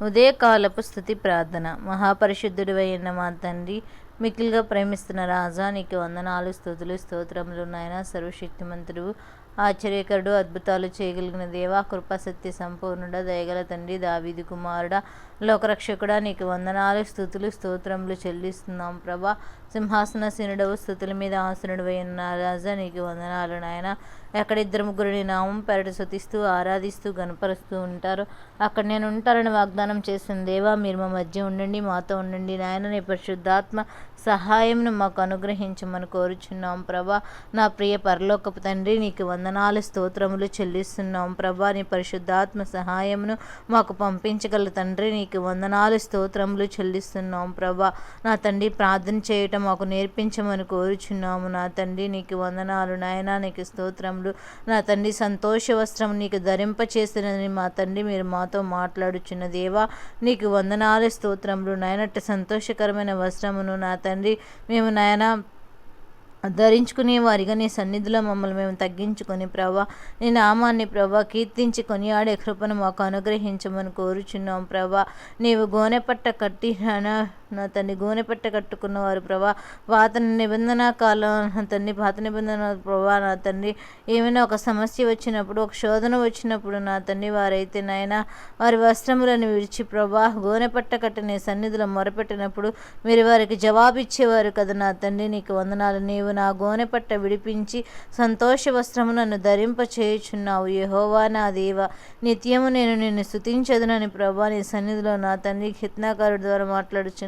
ఉదయకాలపు స్థుతి ప్రార్థన. మహాపరిశుద్ధుడు అయిన మా తండ్రి మిక్కిలిగా ప్రేమిస్తున్న రాజా నీకు వందనాలు స్థుతులు స్తోత్రములు నాయన. సర్వశక్తిమంతుడు ఆశ్చర్యకరుడు అద్భుతాలు చేయగలిగిన దేవా కృపాసత్య సంపూర్ణుడ దయగల తండ్రి దావిది కుమారుడ లోకరక్షకుడా నీకు వందనాలు స్థుతులు స్తోత్రములు చెల్లిస్తున్నాం ప్రభా. సింహాసనసీనుడవు స్థుతుల మీద ఆసనుడు అయిన రాజా నీకు వందనాలు నాయన. ఎక్కడ ఇద్దరు ముగ్గురిని నామం పెరటి శుతిస్తూ ఆరాధిస్తూ గనపరుస్తూ ఉంటారు. అక్కడ నేను ఉంటారని వాగ్దానం చేసిన దేవా మీరు మా మధ్య ఉండండి మాతో ఉండండి నాయన. నీ పరిశుద్ధాత్మ సహాయంను మాకు అనుగ్రహించమని కోరుచున్నాం ప్రభా. నా ప్రియ పరలోకపు తండ్రి నీకు వందనాలు స్తోత్రములు చెల్లిస్తున్నాం ప్రభా. నీ పరిశుద్ధాత్మ సహాయమును మాకు పంపించగల తండ్రి నీకు వందనాలు స్తోత్రములు చెల్లిస్తున్నాం ప్రభా. నా తండ్రి ప్రార్థన చేయటం మాకు నేర్పించమని కోరుచున్నాము. నా తండ్రి నీకు వందనాలు నాయనా నీకు స్తోత్రములు. నా తండ్రి సంతోష వస్త్రం నీకు ధరింప చేసినని మా తండ్రి మీరు మాతో మాట్లాడుచున్న దేవా నీకు వందనాలు స్తోత్రములు. నాయనట్టు సంతోషకరమైన వస్త్రమును నా తండ్రి మేము నాయన ధరించుకునే వారిగా నీ సన్నిధిలో మమ్మల్ని మేము తగ్గించుకొని ప్రభా నీ నామాన్ని ప్రభా కీర్తించి కొనియాడే కృపను మాకు అనుగ్రహించమని కోరుచున్నాం ప్రభా. నీవు గోనెపట్ట కట్టి నా నా తండ్రి గోనెపట్ట కట్టుకున్నవారు ప్రభా పాత నిబంధన కాలం తన్ని తండ్రి పాత నిబంధన ప్రభా నా తండ్రి ఏమైనా ఒక సమస్య వచ్చినప్పుడు ఒక శోధన వచ్చినప్పుడు నా తండ్రి వారైతే నాయన వారి వస్త్రములను విడిచి ప్రభా గోనెపట్ట కట్టిన నీ సన్నిధిలో మొరపెట్టినప్పుడు మీరు వారికి జవాబిచ్చేవారు కదా నా తండ్రి నీకు వందనాలు. నీవు నా గోనెపట్ట విడిపించి సంతోష వస్త్రము నన్ను ధరింప చేయుచున్నావు. యహోవా నా దేవ నిత్యము నేను నిన్ను స్థుతించదునని ప్రభా నీ సన్నిధిలో నా తండ్రి హిత్నాకారుడి ద్వారా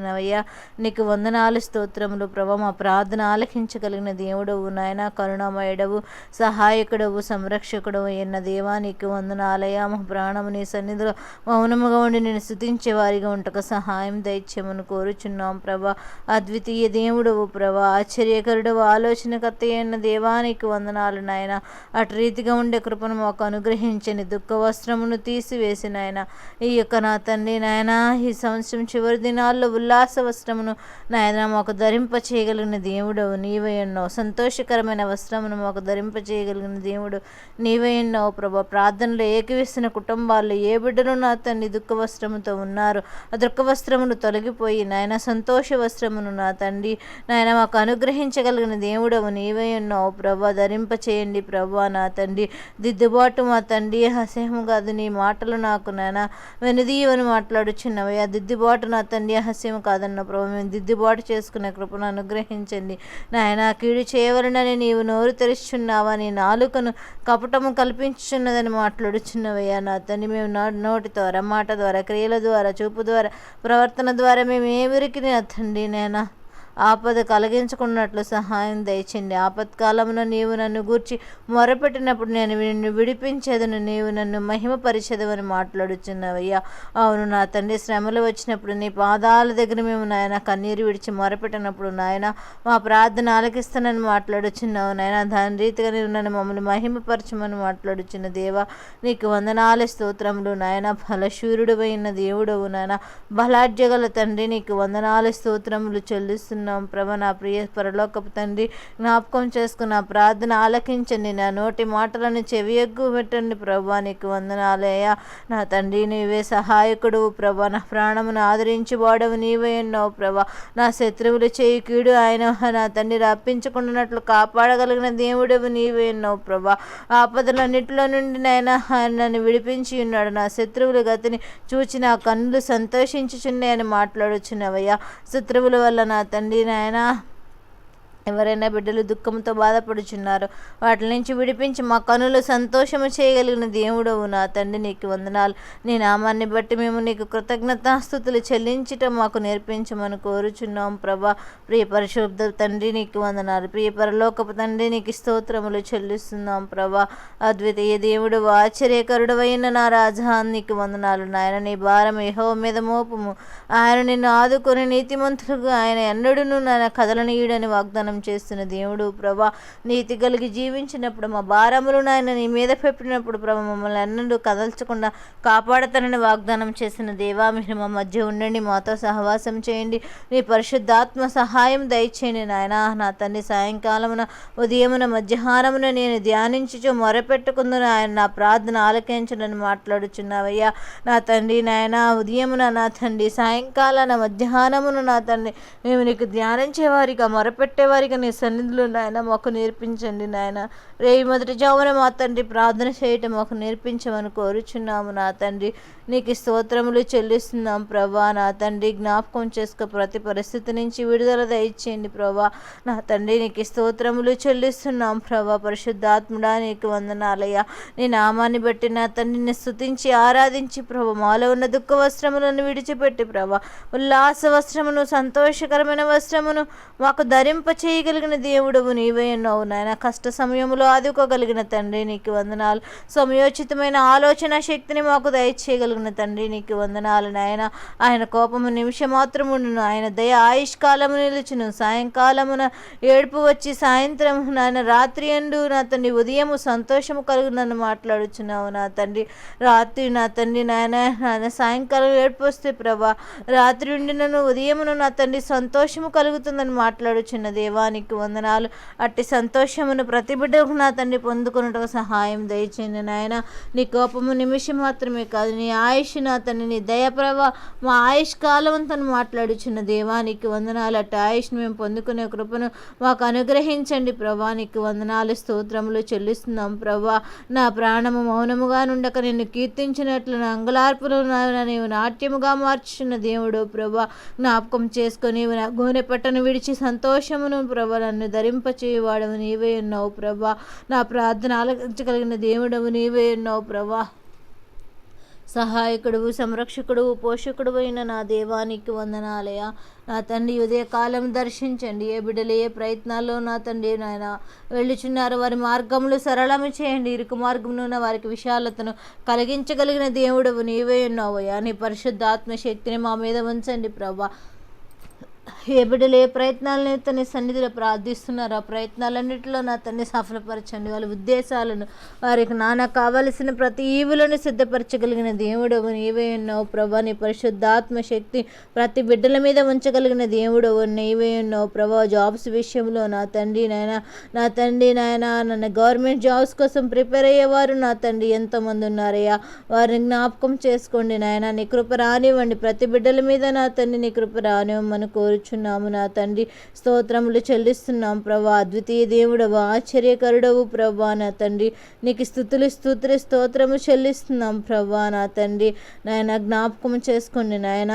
చేస్తున్నావయ్యా నీకు వందనాలు స్తోత్రములు ప్రభా. మా ప్రార్థన ఆలకించగలిగిన దేవుడవు నాయన కరుణామయుడవు సహాయకుడవు సంరక్షకుడవు ఎన్న దేవా. నీకు వందనాలయ్యా. మా ప్రాణము నీ సన్నిధిలో మౌనముగా ఉండి నేను స్థుతించే వారిగా ఉంటక సహాయం దైత్యమును కోరుచున్నాం ప్రభా. అద్వితీయ దేవుడవు ప్రభా. ఆశ్చర్యకరుడవు ఆలోచనకర్త అయిన దేవానికి వందనాలు నాయన. అటు రీతిగా ఉండే కృపను మాకు అనుగ్రహించని దుఃఖ వస్త్రమును తీసివేసి నాయన. ఈ యొక్క నా తండ్రి నాయన ఈ సంవత్సరం చివరి దినాల్లో ఉల్లాస వస్త్రమును నాయన మాకు ధరింప చేయగలిగిన దేవుడవు నీవై ఉన్నావు సంతోషకరమైన వస్త్రమును మాకు ధరింప చేయగలిగిన దేవుడు నీవై ఉన్నావు ప్రభా ప్రార్థనలో ఏకవేసిన కుటుంబాల్లో ఏ బిడ్డలు నా తండ్రి దుఃఖ వస్త్రముతో ఉన్నారు? ఆ దుఃఖ వస్త్రమును తొలగిపోయి నాయన సంతోష వస్త్రమును నా తండ్రి నాయన మాకు అనుగ్రహించగలిగిన దేవుడవు నీవై ఉన్నావు ప్రభా ధరింప చేయండి ప్రభా నా తండ్రి. దిద్దుబాటు మా తండ్రి అసహ్యం కాదు నీ మాటలు నాకు నాయన. వెనుదీయమని మాట్లాడుచున్నవి ఆ దిద్దుబాటు నా తండ్రి హస్యం కాదన్న ప్రభు మేము దిద్దుబాటు చేసుకునే కృపను అనుగ్రహించండి నాయన కీడు చేయవలనని నీవు నోరు తెరుచున్నావా నీ నాలుకను కపటము కల్పించున్నదని మాట్లాడుచున్నవయ్యా. నా తండ్రి మేము నోటి ద్వారా మాట ద్వారా క్రియల ద్వారా చూపు ద్వారా ప్రవర్తన ద్వారా మేము ఏ విరికి నా తండ్రి నేనా ఆపద కలిగించుకున్నట్లు సహాయం దయచండి. ఆపత్కాలంలో నీవు నన్ను గూర్చి మొరపెట్టినప్పుడు నేను నిన్ను విడిపించేదను. నీవు నన్ను మహిమపరిచేదవని మాట్లాడుచున్నావయ్యా. అవును నా తండ్రి శ్రమలు వచ్చినప్పుడు నీ పాదాల దగ్గర మేము నాయన కన్నీరు విడిచి మొరపెట్టినప్పుడు నాయన మా ప్రార్థన ఆలకిస్తానని మాట్లాడుచున్నావు. నాయన దాని రీతిగా నేను నన్ను మమ్మల్ని మహిమపరచమని మాట్లాడుచున్న దేవా నీకు వందనాల స్తోత్రములు. నాయన ఫలశూరుడు అయిన దేవుడవు. నాయన బలాఢ్యగల తండ్రి నీకు వందనాల స్తోత్రములు చెల్లిస్తున్న చేస్తున్నాం ప్రభ నా ప్రియ పరలోకపు తండ్రి జ్ఞాపకం చేసుకున్న ప్రార్థన ఆలకించండి. నా నోటి మాటలను చెవియగ్గు పెట్టండి. ప్రభా నీకు వందనాలయ్యా నా తండ్రి నీవే సహాయకుడు. ప్రభా నా ప్రాణమును ఆదరించి వాడవు నీవే ఉన్నావు ప్రభా నా శత్రువులు చేయి కీడు ఆయన నా తండ్రి రప్పించుకున్నట్లు కాపాడగలిగిన దేవుడవు నీవే ఉన్నావు ప్రభా ఆపదలన్నిటిలో నుండి నాయన నన్ను విడిపించి ఉన్నాడు. నా శత్రువుల గతిని చూచి నా కన్నులు సంతోషించుచున్నాయని మాట్లాడుచున్నవయ్యా. శత్రువుల వల్ల నా తండ్రి ดีไหนนะ ఎవరైనా బిడ్డలు దుఃఖంతో బాధపడుచున్నారు వాటి నుంచి విడిపించి మా కనులు సంతోషము చేయగలిగిన దేవుడవు నా తండ్రి నీకు వందనాలు. నీ నామాన్ని బట్టి మేము నీకు కృతజ్ఞతాస్థుతులు చెల్లించటం మాకు నేర్పించమని కోరుచున్నాం ప్రభా. ప్రియ పరిశుద్ధ తండ్రి నీకు వందనాలు. ప్రియ పరలోకపు తండ్రి నీకు స్తోత్రములు చెల్లిస్తున్నాం ప్రభా. అద్వితీయ దేవుడు ఆశ్చర్యకరుడు అయిన నా రాజా నీకు వందనాలు. నాయన నీ భారం ఏహో మీద మోపము. ఆయన నిన్ను ఆదుకొని నీతిమంతులుగా ఆయన ఎన్నడూను నా కథలనీయుడని వాగ్దానం వాగ్దానం చేస్తున్న దేవుడు ప్రభా నీతి కలిగి జీవించినప్పుడు మా భారములు నాయన నీ మీద పెట్టినప్పుడు ప్రభా మమ్మల్ని అన్నడు కదల్చకుండా కాపాడతానని వాగ్దానం చేసిన దేవా మీరు మా మధ్య ఉండండి మాతో సహవాసం చేయండి. నీ పరిశుద్ధాత్మ సహాయం దయచేయండి నాయన. నా తండ్రి సాయంకాలమున ఉదయమున మధ్యాహ్నమున నేను ధ్యానించుచు మొరపెట్టుకుందును ఆయన నా ప్రార్థన ఆలకించడని మాట్లాడుచున్నావయ్యా. నా తండ్రి నాయన ఉదయమున నా తండ్రి సాయంకాలాన మధ్యాహ్నమున నా తండ్రి మేము నీకు ధ్యానించే వారిగా వారిగా నీ సన్నిధిలో నాయన మాకు నేర్పించండి నాయన. రేయి మొదటి జామున మా తండ్రి ప్రార్థన చేయటం మాకు నేర్పించమని కోరుచున్నాము నా తండ్రి. నీకు స్తోత్రములు చెల్లిస్తున్నాం ప్రభా. నా తండ్రి జ్ఞాపకం చేసుకో. ప్రతి పరిస్థితి నుంచి విడుదల దయచేయండి ప్రభా. నా తండ్రి నీకు స్తోత్రములు చెల్లిస్తున్నాం ప్రభా. పరిశుద్ధాత్ముడా నీకు వందనాలయ్యా. నీ నామాన్ని బట్టి నా తండ్రిని స్తుతించి ఆరాధించి ప్రభు. మాలో ఉన్న దుఃఖ వస్త్రములను విడిచిపెట్టి ప్రభా. ఉల్లాస వస్త్రమును సంతోషకరమైన వస్త్రమును మాకు ధరింప చేయగలిగిన దేవుడవు నీవే ఉన్నావు నాయన. కష్ట సమయంలో ఆదుకోగలిగిన తండ్రి నీకు వందనాలు. సమయోచితమైన ఆలోచన శక్తిని మాకు దయచేయగలిగిన తండ్రి నీకు వందనాలు నాయన. ఆయన కోపము నిమిషం మాత్రముండును ఆయన దయ ఆయుష్కాలము నిలుచును. సాయంకాలమున ఏడుపు వచ్చి సాయంత్రం నాయన రాత్రి ఎండు నా తండ్రి ఉదయము సంతోషము కలుగునని మాట్లాడుచున్నావు నా తండ్రి. రాత్రి నా తండ్రి నాయన నాయన సాయంకాలం ఏడుపు వస్తే ప్రభా రాత్రి ఉండి నన్ను ఉదయమును నా తండ్రి సంతోషము కలుగుతుందని మాట్లాడుచున్న దేవానికి వందనాలు. అట్టి సంతోషమును ప్రతి బిడ్డకు నా తండ్రి పొందుకున్నట్టుగా సహాయం దయచేయండి నాయన. నీ కోపము నిమిషం మాత్రమే కాదు నీ ఆయుష్ నా తండ్రి నీ దయప్రభ మా ఆయుష్ కాలవంతను మాట్లాడుచున్న దేవానికి వందనాలు. అట్టి ఆయుష్ను మేము పొందుకునే కృపను మాకు అనుగ్రహించండి ప్రభానికి వందనాలు. స్తోత్రములు చెల్లిస్తున్నాం ప్రభా. నా ప్రాణము మౌనముగా నుండక నిన్ను కీర్తించినట్లు నా అంగులార్పులు నీవు నాట్యముగా మార్చున్న దేవుడు ప్రభా. జ్ఞాపకం చేసుకొని నా గోనె పట్టను విడిచి సంతోషమును ప్రభ నన్ను ధరింపచేయవాడవు నీవే ఉన్నావు ప్రభా. నా ప్రార్థన ఆలకించగలిగిన దేవుడవు నీవే ఉన్నావు ప్రభా. సహాయకుడువు సంరక్షకుడు పోషకుడు అయిన నా దేవానికి వందనాలయ. నా తండ్రి ఉదయకాలం దర్శించండి. ఏ బిడ్డలు ఏ ప్రయత్నాల్లో నా తండ్రి నాయన వెళ్ళుచున్నారు వారి మార్గములు సరళము చేయండి. ఇరుకు మార్గంలో ఉన్న వారికి విశాలతను కలిగించగలిగిన దేవుడవు నీవే ఉన్నావయ్యా. నీ పరిశుద్ధాత్మ శక్తిని మా మీద ఉంచండి ప్రభా. ఏ బిడ్డలు ఏ ప్రయత్నాలను తన సన్నిధిలో ప్రార్థిస్తున్నారో? ఆ ప్రయత్నాలన్నింటిలో నా తన్ని సఫలపరచండి. వాళ్ళ ఉద్దేశాలను వారికి నానా కావలసిన ప్రతి ఈవులను సిద్ధపరచగలిగిన దేవుడవు నీవే ఉన్నావు ప్రభా. నీ పరిశుద్ధాత్మ శక్తి ప్రతి బిడ్డల మీద ఉంచగలిగిన దేవుడవు నీవే ఉన్నావు ప్రభా. జాబ్స్ విషయంలో నా తండ్రి నాయన నా తండ్రి నాయన నన్ను గవర్నమెంట్ జాబ్స్ కోసం ప్రిపేర్ అయ్యేవారు నా తండ్రి ఎంతమంది ఉన్నారయ్యా. వారిని జ్ఞాపకం చేసుకోండి నాయన. నీ కృప రానివ్వండి. ప్రతి బిడ్డల మీద నా తండ్రి నీ కృప రానివ్వమని కోరుచున్నాము నా తండ్రి. స్తోత్రములు చెల్లిస్తున్నాం ప్రభా. అద్వితీయ దేవుడవు ఆశ్చర్యకరుడవు ప్రభా నా తండ్రి. నీకు స్థుతులు స్తోత్ర స్తోత్రము చెల్లిస్తున్నాం ప్రభా నా తండ్రి. నాయన జ్ఞాపకం చేసుకోండి నాయన.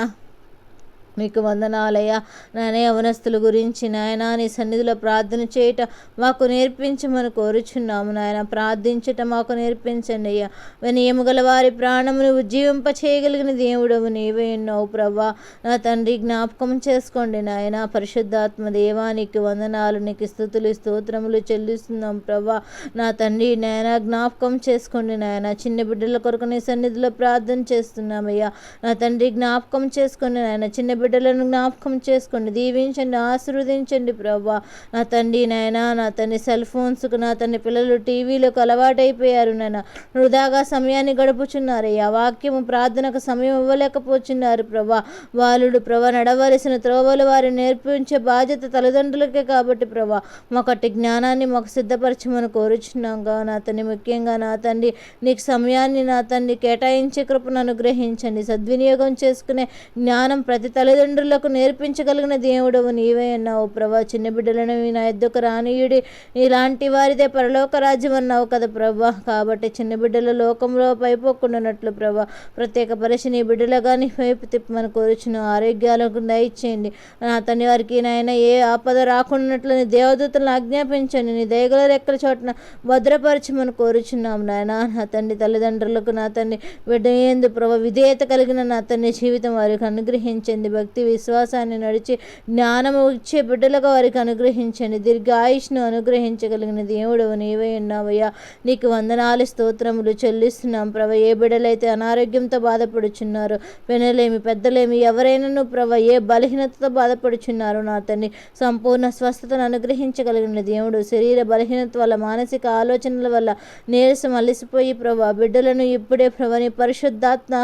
మీకు వందనాలయ్యా. నాయన యవనస్తుల గురించి నాయన నీ సన్నిధిలో ప్రార్థన చేయటం మాకు నేర్పించమని కోరుచున్నాము నాయన. ప్రార్థించటం మాకు నేర్పించండి అయ్యా. వినయము గల వారి ప్రాణమును ఉజ్జీవింప చేయగలిగిన దేవుడవు నీవే ఉన్నావు ప్రభా నా తండ్రి జ్ఞాపకం చేసుకోండి నాయన. పరిశుద్ధాత్మ దేవానికి వందనాలు నీకు స్థుతులు స్తోత్రములు చెల్లిస్తున్నాం ప్రభా నా తండ్రి నాయన జ్ఞాపకం చేసుకోండి నాయన. చిన్న బిడ్డల కొరకు నీ సన్నిధిలో ప్రార్థన చేస్తున్నామయ్యా నా తండ్రి జ్ఞాపకం చేసుకోండి నాయన. చిన్న బిడ్డలను జ్ఞాపకం చేసుకోండి. దీవించండి ఆశీర్వదించండి ప్రభా. నా తండ్రి నాయన నా తండ్రి సెల్ ఫోన్స్కు నా తండ్రి పిల్లలు టీవీలకు అలవాటైపోయారు నాయన. వృధాగా సమయాన్ని గడుపుచున్నారయ్యా. వాక్యము ప్రార్థనకు సమయం ఇవ్వలేకపోతున్నారు ప్రభా. వాళ్ళు ప్రభా నడవలసిన త్రోవలు వారి నేర్పించే బాధ్యత తల్లిదండ్రులకే కాబట్టి ప్రభా. మాకటి జ్ఞానాన్ని మాకు సిద్ధపరచమని కోరుచున్నాంగా నా తండ్రి ముఖ్యంగా నా తండ్రి నీకు సమయాన్ని నా తండ్రి కేటాయించే కృపను అనుగ్రహించండి. సద్వినియోగం చేసుకునే జ్ఞానం ప్రతి తల్లిదండ్రులకు నేర్పించగలిగిన దేవుడవు నీవే అన్నావు ప్రభా. చిన్న బిడ్డలను నా ఎద్దుకు రానీయుడి. ఇలాంటి వారిదే పరలోక రాజ్యం అన్నావు కదా ప్రభా. కాబట్టి చిన్న బిడ్డల లోకంలో పైపోకుండానట్లు ప్రభా. ప్రత్యేక పరిచి నీ బిడ్డలుగా నీ వైపు తిప్పమని కోరుచున్న ఆరోగ్యాలకు దయచేయండి. నా తండ్రి వారికి నాయన ఏ ఆపద రాకుండా నీ దేవదూతలను ఆజ్ఞాపించండి. నీ దయగల రెక్కల చోటన భద్రపరచమని కోరుచున్నాం నాయన. నా తండ్రి తల్లిదండ్రులకు నా తండ్రి బిడ్డ ఏందు ప్రభా విధేయత కలిగిన నా తండ్రి జీవితం వారికి అనుగ్రహించింది భక్తి విశ్వాసాన్ని నడిచి జ్ఞానము ఇచ్చే బిడ్డలుగా వారికి అనుగ్రహించండి. దీర్ఘాయుష్ను అనుగ్రహించగలిగిన దేవుడవు నీవే ఉన్నావయ్యా. నీకు వందనాలు స్తోత్రములు చెల్లిస్తున్నాం ప్రభ. ఏ బిడ్డలైతే అనారోగ్యంతో బాధపడుచున్నారు పెనలేమి పెద్దలేమి ఎవరైనాను ప్రభ ఏ బలహీనతతో బాధపడుచున్నారో నా తండ్రి సంపూర్ణ స్వస్థతను అనుగ్రహించగలిగిన దేవుడు శరీర బలహీనత వల్ల మానసిక ఆలోచనల వల్ల నీరసం అలసిపోయి ప్రభా బిడ్డలను ఇప్పుడే ప్రభని పరిశుద్ధాత్మ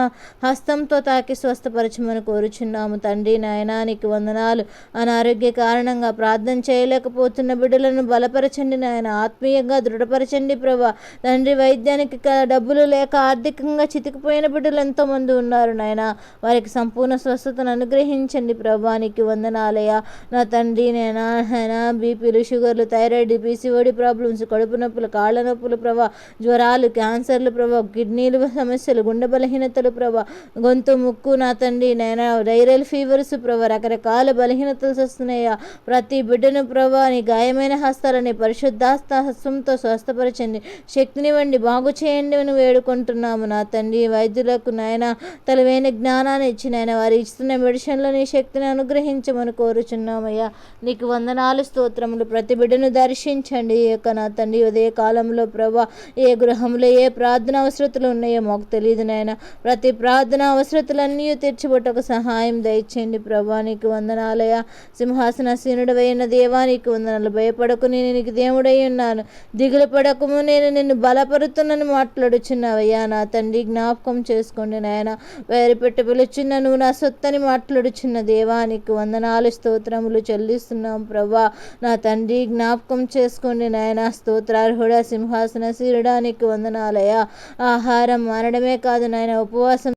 హస్తంతో తాకి స్వస్థపరచమని కోరుచున్నాము. తండ్రి నాయనా నీకు వందనాలు. అనారోగ్య కారణంగా ప్రార్థన చేయలేకపోతున్న బిడ్డలను బలపరచండి నాయన. ఆత్మీయంగా దృఢపరచండి ప్రభా. తండ్రి వైద్యానికి డబ్బులు లేక ఆర్థికంగా చితికిపోయిన బిడ్డలు ఎంతోమంది ఉన్నారు నాయన. వారికి సంపూర్ణ స్వస్థతను అనుగ్రహించండి ప్రభా. నీకు వందనాలయ నా తండ్రి నేనా నాయనా బీపీలు షుగర్లు థైరాయిడ్ పీసీఓడి ప్రాబ్లమ్స్ కడుపు నొప్పులు కాళ్ళ నొప్పులు ప్రభా. జ్వరాలు క్యాన్సర్లు ప్రభా. కిడ్నీలు సమస్యలు గుండె బలహీనతలు ప్రభా. గొంతు ముక్కు నా తండ్రి నేను వైరల్ ఫీవర్స్ ప్రభా రకరకాల బలహీనతలు వస్తున్నాయా ప్రతి బిడ్డను ప్రభా నీ గాయమైన హస్తాలని పరిశుద్ధాస్త హస్తంతో స్వస్థపరచండి శక్తినివ్వండి బాగు చేయండి అని వేడుకుంటున్నాము. నా తండ్రి వైద్యులకు నాయన తలవైన జ్ఞానాన్ని ఇచ్చిన నాయన వారు ఇస్తున్న మెడిసిన్లో నీ శక్తిని అనుగ్రహించమని కోరుచున్నామయ్యా. నీకు వందనాలు స్తోత్రములు. ప్రతి బిడ్డను దర్శించండి. ఈ యొక్క నా తండ్రి ఉదయ కాలంలో ప్రభా ఏ గృహంలో ఏ ప్రార్థన అవసరతలు ఉన్నాయో మాకు తెలియదు నాయన. ప్రతి ప్రార్థన అవసరతలన్నీ తీర్చిబొట్టకు సహాయం ఇచ్చేయండి ప్రభా నీకు వందనాలయ సింహాసనసీనుడు అయిన దేవా నీకు వందనాలు. భయపడకు నేను నీకు దేవుడై ఉన్నాను. దిగులు పడకము నేను నిన్ను బలపరుతున్నాను మాట్లాడుచున్నావయ్యా. నా తండ్రి జ్ఞాపకం చేసుకోండి నాయన. వేరు పెట్టి పిలుచున్న నువ్వు నా సొత్తని మాట్లాడుచున్న దేవా నీకు వందనాలు. స్తోత్రములు చెల్లిస్తున్నాం ప్రభా. నా తండ్రి జ్ఞాపకం చేసుకోండి నాయన. స్తోత్రార్హుడ సింహాసన శిరుడా నీకు వందనాలయ ఆహారం మానడమే కాదు నాయన. ఉపవాసం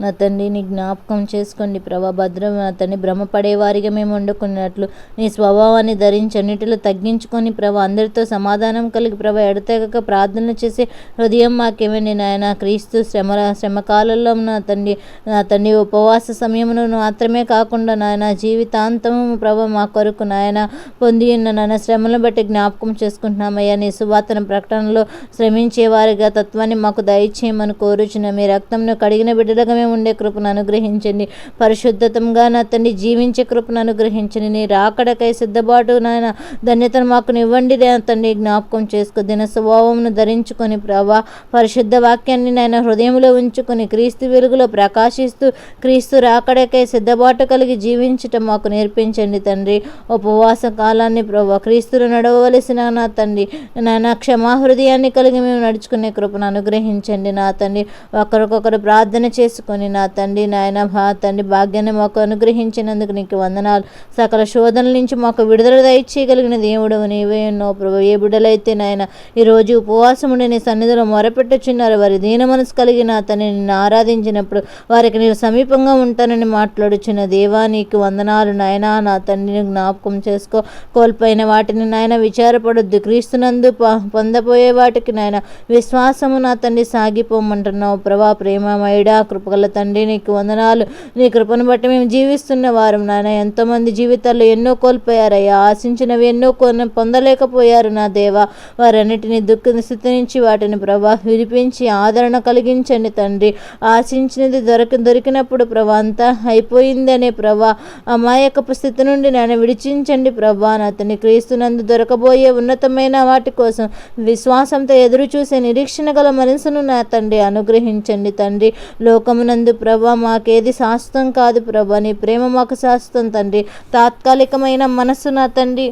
నా తండ్రి నీ జ్ఞాపకం చేసుకోండి ప్రభా. భద్రం నా తండ్రి మేము వండుకున్నట్లు. నీ స్వభావాన్ని ధరించి అన్నిటిలో తగ్గించుకొని ప్రభా అందరితో సమాధానం కలిగి ప్రభా ఎడతెగక ప్రార్థన చేసే హృదయం మాకేమండి నాయన. క్రీస్తు శ్రమ శ్రమకాలంలో నా తండ్రి నా తండ్రి ఉపవాస సమయమును మాత్రమే కాకుండా నాయన జీవితాంతము ప్రభా మా కొరకు నాయన పొంది ఉన్న నాయన శ్రమను బట్టి జ్ఞాపకం చేసుకుంటున్నామయ్యా. నీ సువార్తన ప్రకటనలో శ్రమించేవారిగా తత్వాన్ని మాకు దయచేయమని కోరుచున్న. మీ రక్తంను కడిగిన బిడ్డలుగా మేము ఉండే కృపను అనుగ్రహించండి. పరిశుద్ధతంగా నా తండ్రి జీవించే కృపను అనుగ్రహించండి. నీ రాకడకై సిద్ధపాటు నాయన ధన్యతను మాకు ఇవ్వండి నా తండ్రి జ్ఞాపకం చేసుకో. దిన స్వభావంను ధరించుకొని ప్రభా పరిశుద్ధ వాక్యాన్ని నాయన హృదయంలో ఉంచుకొని క్రీస్తు వెలుగులో ప్రకాశిస్తూ క్రీస్తు రాకడకై సిద్ధపాటు కలిగి జీవించటం మాకు నేర్పించండి తండ్రి. ఉపవాస కాలాన్ని ప్రభా క్రీస్తులు నడవవలసిన నా తండ్రి నాయన క్షమా హృదయాన్ని కలిగి మేము నడుచుకునే కృపను అనుగ్రహించండి నా తండ్రి. ఒకరికొకరు ప్రార్థన చేసుకుని నా తండ్రి నాయన భా తండ్రి భాగ్యాన్ని మాకు అనుగ్రహించినందుకు నీకు వందనాలు. సకల శోధనల నుంచి మాకు విడుదల దయచేయగలిగిన దేవుడు నీవే ఎన్నో ప్రభు. ఏ బిడ్డలైతే నాయన ఈరోజు ఉపవాసం ఉండి నీ సన్నిధిలో మొరపెట్టుచున్నారు వారి దీన మనసు కలిగిన అతన్ని నిన్ను ఆరాధించినప్పుడు వారికి నేను సమీపంగా ఉంటానని మాట్లాడుచున్న దేవా నీకు వందనాలు నాయనా. నా తండ్రిని జ్ఞాపకం చేసుకో. కోల్పోయిన వాటిని నాయన విచారపడొద్దు. క్రీస్తునందు ప- పొందబోయే వాటికి నాయన విశ్వాసము నా తండ్రి సాగిపోమంటున్నావు. ప్రభా ప్రేమమయుడా కృపగల తండ్రి నీకు వందనాలు. నీ కృపను బట్టి మేము జీవిస్తున్న వారు నాయన. ఎంతోమంది జీవితాల్లో ఎన్నో కోల్పోయారయ్యా. ఆశించినవి ఎన్నో కొన పొందలేకపోయారు నా దేవా. వారన్నిటిని దుఃఖ స్థితి నుంచి వాటిని ప్రభా విడిపించి ఆదరణ కలిగించండి తండ్రి. ఆశించినది దొరక దొరికినప్పుడు ప్రభా అంతా అయిపోయిందనే ప్రభా. అమాయకపు స్థితి నుండి నన్ను విడిచించండి ప్రభా. నా తండ్రి క్రీస్తునందు దొరకబోయే ఉన్నతమైన వాటి కోసం విశ్వాసంతో ఎదురు చూసే నిరీక్షణ గల మనసును నా తండ్రి అనుగ్రహించండి తండ్రి. లోకమున నందు ప్రభా మాకేది శాశ్వతం కాదు ప్రభా. నీ ప్రేమ మాకు శాశ్వతం తండ్రి. తాత్కాలికమైన మనసు నా తండ్రి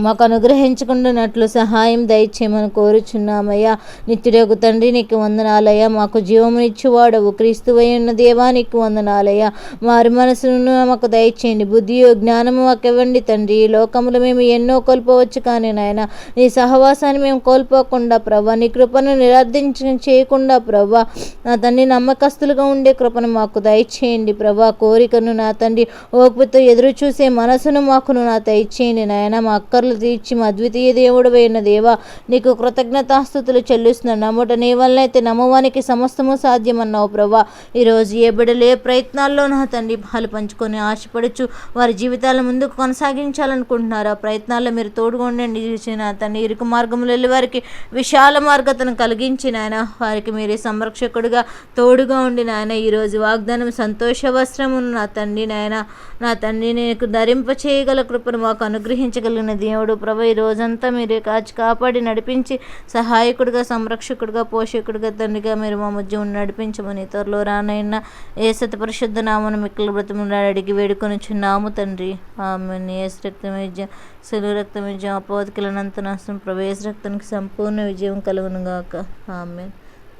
మాకు అనుగ్రహించుకుంటున్నట్లు సహాయం దయచేయమని కోరుచున్నామయ్యా. నిత్యుడకు తండ్రి నీకు వందనాలయ్యా. మాకు జీవమునిచ్చేవాడవు క్రీస్తువై ఉన్న దేవా నీకు వందనాలయ్యా. మారు మనసును మాకు దయచేయండి. బుద్ధి జ్ఞానము మాకు ఇవ్వండి తండ్రి. ఈ లోకములో మేము ఎన్నో కోల్పోవచ్చు కానీ నాయన నీ సహవాసాన్ని మేము కోల్పోకుండా ప్రభా నీ కృపను నిరార్థించ చేయకుండా ప్రభా నా తండ్రి నమ్మకస్తులుగా ఉండే కృపను మాకు దయచేయండి ప్రభా. కోరికను నా తండ్రి ఓపికతో ఎదురు చూసే మనసును మాకును నా దయచేయండి నాయన. మా అక్కర్లు అక్కర్లు తీర్చి మా అద్వితీయ దేవుడు అయిన దేవా నీకు కృతజ్ఞతాస్థుతులు చెల్లిస్తున్నాను నమ్ముట నీ వల్లైతే నమ్మవానికి సమస్తము సాధ్యమన్నావు ప్రభా. ఈరోజు ఏ బిడ్డలు ఏ ప్రయత్నాల్లో నా తండ్రి పాలు పంచుకొని ఆశపడుచు వారి జీవితాల ముందుకు కొనసాగించాలనుకుంటున్నారు? ఆ ప్రయత్నాల్లో మీరు తోడుగా ఉండండి నా తండ్రి ఇరుకు మార్గంలో వెళ్ళి వారికి విశాల మార్గతను కలిగించిన ఆయన వారికి మీరే సంరక్షకుడుగా తోడుగా ఉండి నాయన ఈరోజు వాగ్దానం సంతోష వస్త్రమును నా తండ్రి నాయన నా తండ్రి నీకు ధరింప చేయగల కృపను మాకు అనుగ్రహించగలిగిన దేవుడు ప్రభు ఈ రోజంతా మీరు కాచి కాపాడి నడిపించి సహాయకుడిగా సంరక్షకుడిగా పోషకుడిగా తండ్రిగా మీరు మా మధ్య ఉండి నడిపించమని త్వరలో రానైనా ఏ సత పరిశుద్ధ నామను మిక్కల బ్రతములు అడిగి వేడుకొని చున్నాము తండ్రి. ఆమె ఏసు రక్తం విజయం సెలవు రక్తం విజయం అపవతికిలనంత నష్టం ప్రవేశ రక్తానికి సంపూర్ణ విజయం కలుగునుగాక. ఆమె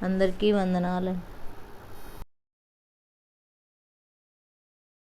అందరికీ వందనాలు